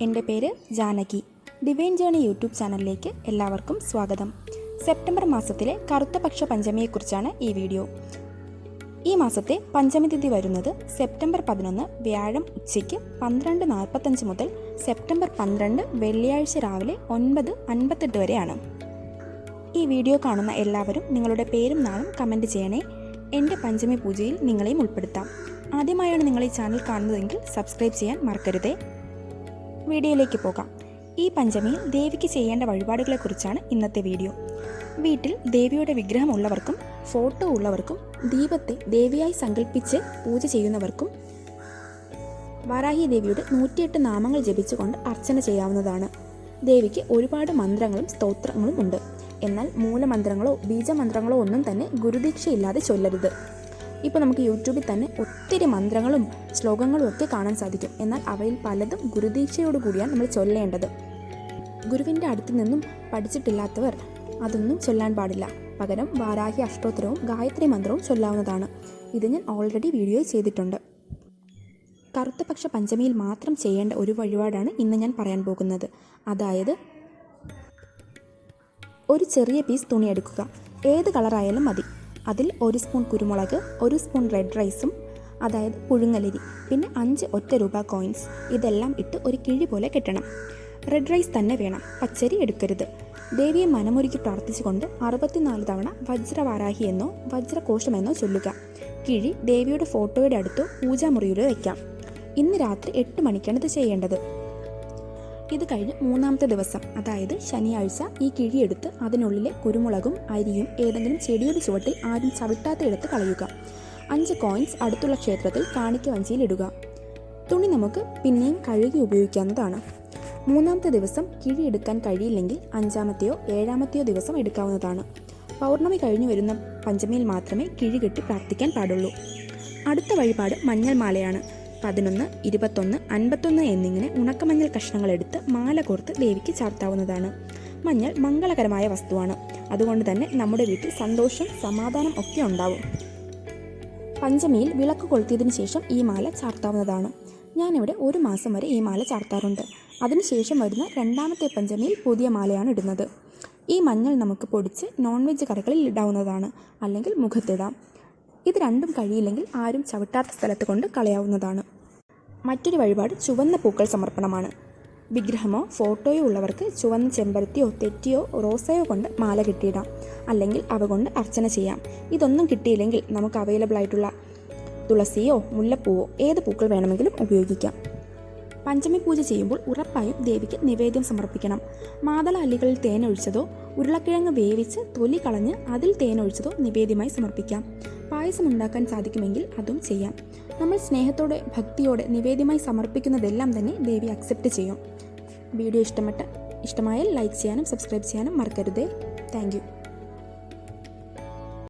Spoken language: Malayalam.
എന്റെ പേര് ജാനകി. ഡിവൈൻ ജേണി യൂട്യൂബ് ചാനലിലേക്ക് എല്ലാവർക്കും സ്വാഗതം. സെപ്റ്റംബർ മാസത്തിലെ കറുത്ത പക്ഷ പഞ്ചമിയെക്കുറിച്ചാണ് ഈ വീഡിയോ. ഈ മാസത്തെ പഞ്ചമി തിഥി വരുന്നത് സെപ്റ്റംബർ പതിനൊന്ന് വ്യാഴം ഉച്ചയ്ക്ക് പന്ത്രണ്ട് നാൽപ്പത്തഞ്ച് മുതൽ സെപ്റ്റംബർ പന്ത്രണ്ട് വെള്ളിയാഴ്ച രാവിലെ ഒൻപത് അൻപത്തെട്ട് വരെയാണ്. ഈ വീഡിയോ കാണുന്ന എല്ലാവരും നിങ്ങളുടെ പേരും നാളും കമന്റ് ചെയ്യണേ. എന്റെ പഞ്ചമി പൂജയിൽ നിങ്ങളെയും ഉൾപ്പെടുത്താം. ആദ്യമായാണ് നിങ്ങൾ ഈ ചാനൽ കാണുന്നതെങ്കിൽ സബ്സ്ക്രൈബ് ചെയ്യാൻ മറക്കരുതേ. വീഡിയോയിലേക്ക് പോകാം. ഈ പഞ്ചമിയിൽ ദേവിക്ക് ചെയ്യേണ്ട വഴിപാടുകളെക്കുറിച്ചാണ് ഇന്നത്തെ വീഡിയോ. വീട്ടിൽ ദേവിയുടെ വിഗ്രഹം ഉള്ളവർക്കും ഫോട്ടോ ഉള്ളവർക്കും ദീപത്തെ ദേവിയായി സങ്കല്പിച്ച് പൂജ ചെയ്യുന്നവർക്കും വാരാഹി ദേവിയുടെ നൂറ്റിയെട്ട് നാമങ്ങൾ ജപിച്ചുകൊണ്ട് അർച്ചന ചെയ്യാവുന്നതാണ്. ദേവിക്ക് ഒരുപാട് മന്ത്രങ്ങളും സ്തോത്രങ്ങളും ഉണ്ട്. എന്നാൽ മൂലമന്ത്രങ്ങളോ ബീജമന്ത്രങ്ങളോ ഒന്നും തന്നെ ഗുരുദീക്ഷയില്ലാതെ ചൊല്ലരുത്. ഇപ്പോൾ നമുക്ക് യൂട്യൂബിൽ തന്നെ ഒത്തിരി മന്ത്രങ്ങളും ശ്ലോകങ്ങളും ഒക്കെ കാണാൻ സാധിക്കും. എന്നാൽ അവയിൽ പലതും ഗുരുദീക്ഷയോട് കൂടിയാണ് നമ്മൾ ചൊല്ലേണ്ടത്. ഗുരുവിന്റെ അടുത്ത് നിന്നും പഠിച്ചിട്ടില്ലാത്തവർ അതൊന്നും ചൊല്ലാൻ പാടില്ല. പകരം വാരാഹി അഷ്ടോത്തരവും ഗായത്രി മന്ത്രവും ചൊല്ലാവുന്നതാണ്. ഇത് ഞാൻ ഓൾറെഡി വീഡിയോ ചെയ്തിട്ടുണ്ട്. കറുത്തപക്ഷ പഞ്ചമിയിൽ മാത്രം ചെയ്യേണ്ട ഒരു വഴിപാടാണ് ഇന്ന് ഞാൻ പറയാൻ പോകുന്നത്. അതായത് ഒരു ചെറിയ പീസ് തുണി എടുക്കുക. ഏത് കളറായാലും മതി. അതിൽ ഒരു സ്പൂൺ കുരുമുളക് ഒരു സ്പൂൺ റെഡ് റൈസും അതായത് പുഴുങ്ങലരി പിന്നെ അഞ്ച് ഒറ്റ രൂപ കോയിൻസ് ഇതെല്ലാം ഇട്ട് ഒരു കിഴി പോലെ കെട്ടണം. റെഡ് റൈസ് തന്നെ വേണം പച്ചരി എടുക്കരുത്. ദേവിയെ മനമൊരുക്കി പ്രാർത്ഥിച്ചുകൊണ്ട് അറുപത്തിനാല് തവണ വജ്രവാരാഹി എന്നോ വജ്രകോശമെന്നോ ചൊല്ലുക. കിഴി ദേവിയുടെ ഫോട്ടോയുടെ അടുത്തോ പൂജാമുറിയിലോ വയ്ക്കാം ഇന്ന് രാത്രി എട്ട് മണിക്കാണ് ഇത് ചെയ്യേണ്ടത്. ഇത് കഴിഞ്ഞ് മൂന്നാമത്തെ ദിവസം അതായത് ശനിയാഴ്ച ഈ കിഴിയെടുത്ത് അതിനുള്ളിലെ കുരുമുളകും അരിയും ഏതെങ്കിലും ചെടിയുടെ ചുവട്ടിൽ ആരും ചവിട്ടാത്ത എടുത്ത് കളയുക. അഞ്ച് കോയിൻസ് അടുത്തുള്ള ക്ഷേത്രത്തിൽ കാണിക്ക വഞ്ചിയിൽ ഇടുക. തുണി നമുക്ക് പിന്നെയും കഴുകി ഉപയോഗിക്കാവുന്നതാണ്. മൂന്നാമത്തെ ദിവസം കിഴിയെടുക്കാൻ കഴിയില്ലെങ്കിൽ അഞ്ചാമത്തെയോ ഏഴാമത്തെയോ ദിവസം എടുക്കാവുന്നതാണ്. പൗർണമി കഴിഞ്ഞു വരുന്ന പഞ്ചമിയിൽ മാത്രമേ കിഴി കെട്ടി പ്രാർത്ഥിക്കാൻ പാടുള്ളൂ. അടുത്ത വഴിപാട് മഞ്ഞൾ മാലയാണ് പതിനൊന്ന് ഇരുപത്തൊന്ന് അൻപത്തൊന്ന് എന്നിങ്ങനെ ഉണക്കമഞ്ഞൾ കഷ്ണങ്ങൾ എടുത്ത് മാല കോർത്ത് ദേവിക്ക് ചാർത്താവുന്നതാണ്. മഞ്ഞൾ മംഗളകരമായ വസ്തുവാണ്. അതുകൊണ്ട് തന്നെ നമ്മുടെ വീട്ടിൽ സന്തോഷം സമാധാനം ഒക്കെ ഉണ്ടാവും. പഞ്ചമിയിൽ വിളക്ക് കൊളുത്തിയതിനു ശേഷം ഈ മാല ചാർത്താവുന്നതാണ്. ഞാനിവിടെ ഒരു മാസം വരെ ഈ മാല ചാർത്താറുണ്ട്. അതിനുശേഷം വരുന്ന രണ്ടാമത്തെ പഞ്ചമിയിൽ പുതിയ മാലയാണ് ഇടുന്നത്. ഈ മഞ്ഞൾ നമുക്ക് പൊടിച്ച് നോൺ വെജ് കറികളിൽ ഇടാവുന്നതാണ്. അല്ലെങ്കിൽ മുഖത്തിടാം. ഇത് രണ്ടും കഴിയില്ലെങ്കിൽ ആരും ചവിട്ടാത്ത സ്ഥലത്ത് കൊണ്ട് കളയാവുന്നതാണ്. മറ്റൊരു വഴിപാട് ചുവന്ന പൂക്കൾ സമർപ്പണമാണ്. വിഗ്രഹമോ ഫോട്ടോയോ ഉള്ളവർക്ക് ചുവന്ന ചെമ്പരത്തിയോ തെറ്റിയോ റോസയോ കൊണ്ട് മാല കെട്ടിയിടാം. അല്ലെങ്കിൽ അവ കൊണ്ട് അർച്ചന ചെയ്യാം. ഇതൊന്നും കിട്ടിയില്ലെങ്കിൽ നമുക്ക് അവൈലബിൾ ആയിട്ടുള്ള തുളസിയോ മുല്ലപ്പൂവോ ഏത് പൂക്കൾ വേണമെങ്കിലും ഉപയോഗിക്കാം. പഞ്ചമി പൂജ ചെയ്യുമ്പോൾ ഉറപ്പായും ദേവിക്ക് നിവേദ്യം സമർപ്പിക്കണം. മാതള അല്ലികളിൽ തേനൊഴിച്ചതോ ഉരുളക്കിഴങ്ങ് വേവിച്ച് തൊലി കളഞ്ഞ് അതിൽ തേനൊഴിച്ചതോ നിവേദ്യമായി സമർപ്പിക്കാം. പായസം ഉണ്ടാക്കാൻ സാധിക്കുമെങ്കിൽ അതും ചെയ്യാം. നമ്മൾ സ്നേഹത്തോടെ ഭക്തിയോടെ നിവേദ്യമായി സമർപ്പിക്കുന്നതെല്ലാം തന്നെ ദേവി അക്സെപ്റ്റ് ചെയ്യും. വീഡിയോ ഇഷ്ടപ്പെട്ട ഇഷ്ടമായാൽ ലൈക്ക് ചെയ്യാനും സബ്സ്ക്രൈബ് ചെയ്യാനും മറക്കരുതേ. താങ്ക്